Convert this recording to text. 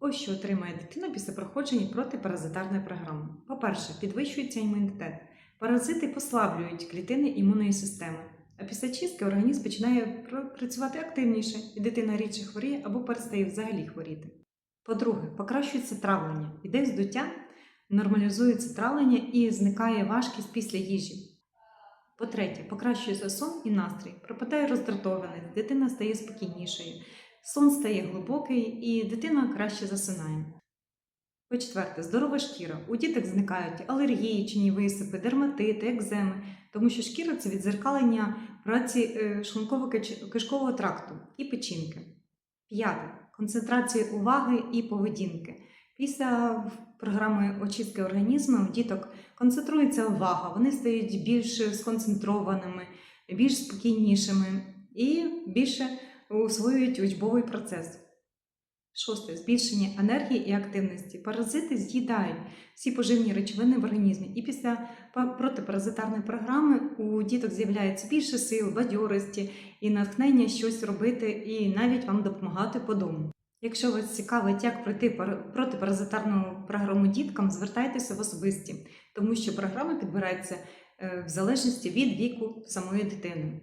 Ось що отримає дитина після проходження протипаразитарної програми. По-перше, підвищується імунітет. Паразити послаблюють клітини імунної системи. А після чистки організм починає працювати активніше, і дитина рідше хворіє або перестає взагалі хворіти. По-друге, покращується травлення. Іде вздуття, нормалізується травлення і зникає важкість після їжі. По-третє, покращується сон і настрій, пропадає роздратованість, дитина стає спокійнішою, сон стає глибокий і дитина краще засинає. По-четверте, здорова шкіра. У діток зникають алергії, чинні висипи, дерматити, екземи, тому що шкіра це відзеркалення праці е, шлунково-кишкового тракту і печінки. П'яте концентрація уваги і поведінки. Після програми очистки організму у діток концентрується увага, вони стають більш сконцентрованими, більш спокійнішими і більше усвоюють учбовий процес. Шосте збільшення енергії і активності. Паразити з'їдають всі поживні речовини в організмі, і після протипаразитарної програми у діток з'являється більше сил, бадьорості і натхнення щось робити і навіть вам допомагати по дому. Якщо вас цікавить, як пройти пар- протипаразитарну програму діткам, звертайтеся в особисті, тому що програма підбирається е, в залежності від віку самої дитини.